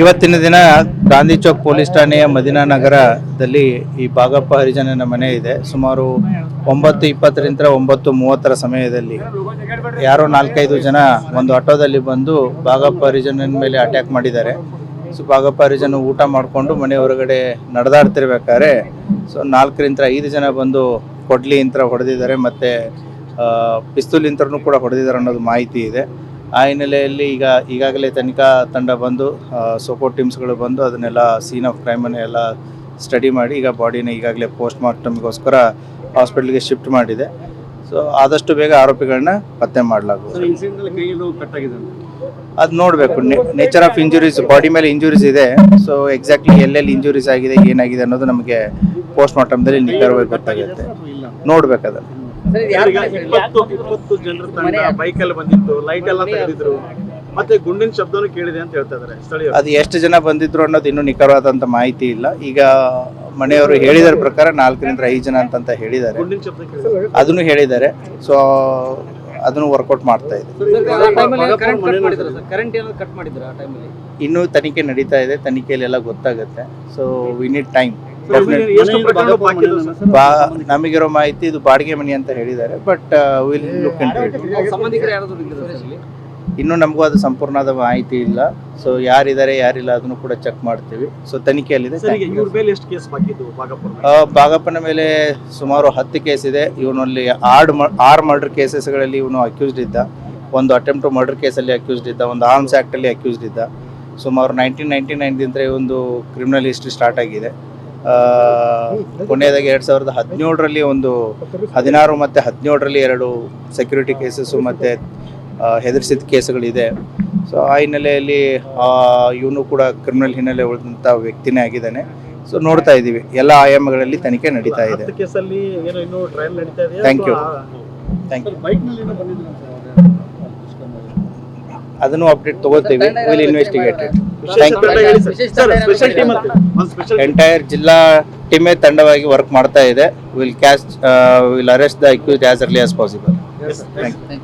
ಇವತ್ತಿನ ದಿನ ಗಾಂಧಿ ಚೌಕ್ ಪೊಲೀಸ್ ಠಾಣೆಯ ಮದಿನಾ ನಗರದಲ್ಲಿ ಈ ಬಾಗಪ್ಪ ಹರಿಜನನ ಮನೆ ಇದೆ. ಸುಮಾರು ಒಂಬತ್ತು ಇಪ್ಪತ್ತರಿಂದ ಒಂಬತ್ತು ಮೂವತ್ತರ ಸಮಯದಲ್ಲಿ ಯಾರೋ ನಾಲ್ಕೈದು ಜನ ಒಂದು ಆಟೋದಲ್ಲಿ ಬಂದು ಬಾಗಪ್ಪ ಹರಿಜನನ ಮೇಲೆ ಅಟ್ಯಾಕ್ ಮಾಡಿದ್ದಾರೆ. ಸೊ ಬಾಗಪ್ಪ ಹರಿಜನ ಊಟ ಮಾಡಿಕೊಂಡು ಮನೆ ಹೊರಗಡೆ ನಡೆದಾಡ್ತಿರ್ಬೇಕಾದ್ರೆ, ಸೊ, ನಾಲ್ಕರಿಂದ ಐದು ಜನ ಬಂದು ಕೊಡ್ಲಿ ಇಂತ್ರ ಹೊಡೆದಿದ್ದಾರೆ. ಮತ್ತು ಪಿಸ್ತೂಲಿಂತ್ರನೂ ಕೂಡ ಹೊಡೆದಿದ್ದಾರೆ ಅನ್ನೋದು ಮಾಹಿತಿ ಇದೆ. ಆ ಹಿನ್ನೆಲೆಯಲ್ಲಿ ಈಗ ಈಗಾಗಲೇ ತನಿಖಾ ತಂಡ ಬಂದು ಸಪೋರ್ಟ್ ಟೀಮ್ಸ್ಗಳು ಬಂದು ಅದನ್ನೆಲ್ಲ ಸೀನ್ ಆಫ್ ಕ್ರೈಮನ್ನು ಎಲ್ಲ ಸ್ಟಡಿ ಮಾಡಿ ಈಗ ಬಾಡಿನ ಈಗಾಗಲೇ ಪೋಸ್ಟ್ ಮಾರ್ಟಮ್ಗೋಸ್ಕರ ಹಾಸ್ಪಿಟ್ಲಿಗೆ ಶಿಫ್ಟ್ ಮಾಡಿದೆ. ಸೊ ಆದಷ್ಟು ಬೇಗ ಆರೋಪಿಗಳನ್ನ ಪತ್ತೆ ಮಾಡಲಾಗುವುದು. ಅಂತ. ಅದು ನೋಡಬೇಕು. ನೇಚರ್ ಆಫ್ ಇಂಜುರೀಸ್ ಬಾಡಿ ಮೇಲೆ ಇಂಜುರೀಸ್ ಇದೆ. ಸೊ ಎಕ್ಸಾಕ್ಟ್ಲಿ ಎಲ್ಲೆಲ್ಲಿ ಇಂಜುರೀಸ್ ಆಗಿದೆ ಏನಾಗಿದೆ ಅನ್ನೋದು ನಮಗೆ ಪೋಸ್ಟ್ ಮಾರ್ಟಮ್ದಲ್ಲಿ ನಿಖರವಾಗಿ ಗೊತ್ತಾಗುತ್ತೆ. ನೋಡ್ಬೇಕು ಅದನ್ನು. ಇಪ್ಪತ್ತು ಇಪ್ಪತ್ತು ಜನರ ತಂಡ ಬೈಕ್ ಅಲ್ಲಿ ಬಂದಿತ್ತು ಲೈಟ್ ಎಲ್ಲ ತೆಗೆದಿದ್ರು. ಮತ್ತೆ ಗುಂಡಿನ ಶಬ್ದನೂ ಕೇಳಿದೆ ಅಂತ ಹೇಳ್ತಾ ಇದಾರೆ ಅದು ಎಷ್ಟು ಜನ ಬಂದಿದ್ರು ಅನ್ನೋದು ಇನ್ನೂ ನಿಖರವಾದಂತ ಮಾಹಿತಿ ಇಲ್ಲ. ಈಗ ಮನೆಯವರು ಹೇಳಿದರ ಪ್ರಕಾರ ನಾಲ್ಕರಿಂದ ಐದು ಜನ ಅಂತಂತ ಹೇಳಿದ್ದಾರೆ. ಗುಂಡಿನ ಶಬ್ದ ಕೇಳಿದೆ. ಅದನ್ನು ಹೇಳಿದ್ದಾರೆ. ಸೊ ಅದನ್ನು ವರ್ಕೌಟ್ ಮಾಡ್ತಾ ಇದೆ ಕರೆಂಟ್ ಏನಾದ್ರು ಕಟ್ ಮಾಡಿದ್ರ ಆ ಟೈಮಲ್ಲಿ ಇನ್ನೂ ತನಿಖೆ ನಡೀತಾ ಇದೆ. ತನಿಖೆಯಲ್ಲಿ ಎಲ್ಲ ಗೊತ್ತಾಗುತ್ತೆ. ಸೊ ವಿ ನೀಡ್ ಟೈಮ್ ಎಷ್ಟು ಪ್ರಕರಣ ಬಾಕಿ ಇದೆ ಬಾ ನಮಗಿರೋ ಮಾಹಿತಿ ಇದು ಬಾಡಿಗೆ ಮನೆ ಅಂತ ಹೇಳಿದ್ದಾರೆ ಬಟ್ ವಿಲ್ ಲುಕ್ ಇನ್ನೂ ನಮಗೂ ಅದು ಸಂಪೂರ್ಣವಾದ ಮಾಹಿತಿ ಇಲ್ಲ. ಸೊ ಯಾರಿದ್ದಾರೆ ಯಾರಿಲ್ಲ ಅದನ್ನು ಕೂಡ ಚೆಕ್ ಮಾಡ್ತೀವಿ. ಸೊ ತನಿಖೆಯಲ್ಲಿದೆ. ಸರ್ ಈಗ ಮೇಲೆ ಎಷ್ಟು ಕೇಸ್ ಬಾಕಿ ಇದ್ದು ಬಾಗಪ್ಪರ ಮೇಲೆ? ಆ, ಬಾಗಪ್ಪನ ಮೇಲೆ ಸುಮಾರು ಹತ್ತು ಕೇಸ್ ಇದೆ. ಇವನಲ್ಲಿ ಆರು ಮ ಆರು ಮರ್ಡರ್ ಕೇಸಸ್ಗಳಲ್ಲಿ ಇವನು ಅಕ್ಯೂಸ್ಡ್ ಇದ್ದ. ಒಂದು ಅಟೆಂಪ್ಟ್ ಟು ಮರ್ಡರ್ ಕೇಸಲ್ಲಿ ಅಕ್ಯೂಸ್ಡ್ ಇದ್ದ. ಒಂದು ಆರ್ಮ್ಸ್ ಆ್ಯಕ್ಟಲ್ಲಿ ಅಕ್ಯೂಸ್ಡ್ ಇದ್ದ. ಸುಮಾರು ನೈನ್ಟೀನ್ ನೈಂಟಿ ನೈನ್ದಿಂದ ಒಂದು ಕ್ರಿಮಿನಲ್ ಹಿಸ್ಟ್ರಿ ಸ್ಟಾರ್ಟ್ ಆಗಿದೆ. ಕೊನೆಯದಾಗಿ ಎರಡು ಸಾವಿರದ ಹದಿನೇಳರಲ್ಲಿ ಒಂದು ಹದಿನಾರು ಮತ್ತು ಹದಿನೇಳರಲ್ಲಿ ಎರಡು ಸೆಕ್ಯೂರಿಟಿ ಕೇಸಸ್ಸು ಮತ್ತು ಹೆದರಿಸಿದ ಕೇಸುಗಳಿದೆ. ಸೊ ಆ ಹಿನ್ನೆಲೆಯಲ್ಲಿ ಇವನು ಕೂಡ ಕ್ರಿಮಿನಲ್ ಹಿನ್ನೆಲೆ ಉಳಿದಂಥ ವ್ಯಕ್ತಿನೇ ಆಗಿದ್ದಾನೆ. ಸೊ ನೋಡ್ತಾ ಇದ್ದೀವಿ. ಎಲ್ಲ ಆಯಾಮಗಳಲ್ಲಿ ತನಿಖೆ ನಡೀತಾ ಇದೆ. Thank you. ಥ್ಯಾಂಕ್ ಯು ಬೈಕ್ನಲ್ಲಿ ಏನೋ ಬಂದಿದ್ರು ಅಂತ ಅದನ್ನು ಅಪ್ಡೇಟ್ ತಗೋತೀವಿ ವಿಲ್ ಇನ್ವೆಸ್ಟಿಗೇಟ್ ಇಟ್ ವಿಶೇಷ Thank you. ತಂಡ ಹೇಳಿ ಸರ್. ವಿಶೇಷ ಸರ್ ತಂಡ ಸ್ಪೆಷಲ್ ಟೀಮ್ ಏನಾದ್ರು ಸ್ಪೆಷಲ್ ಎಂಟೈರ್ ಜಿಲ್ಲಾ ಟೀಮೇ ತಂಡವಾಗಿ ವರ್ಕ್ ಮಾಡ್ತಾ ಇದೆ. Will catch will arrest the accused as early as possible thank you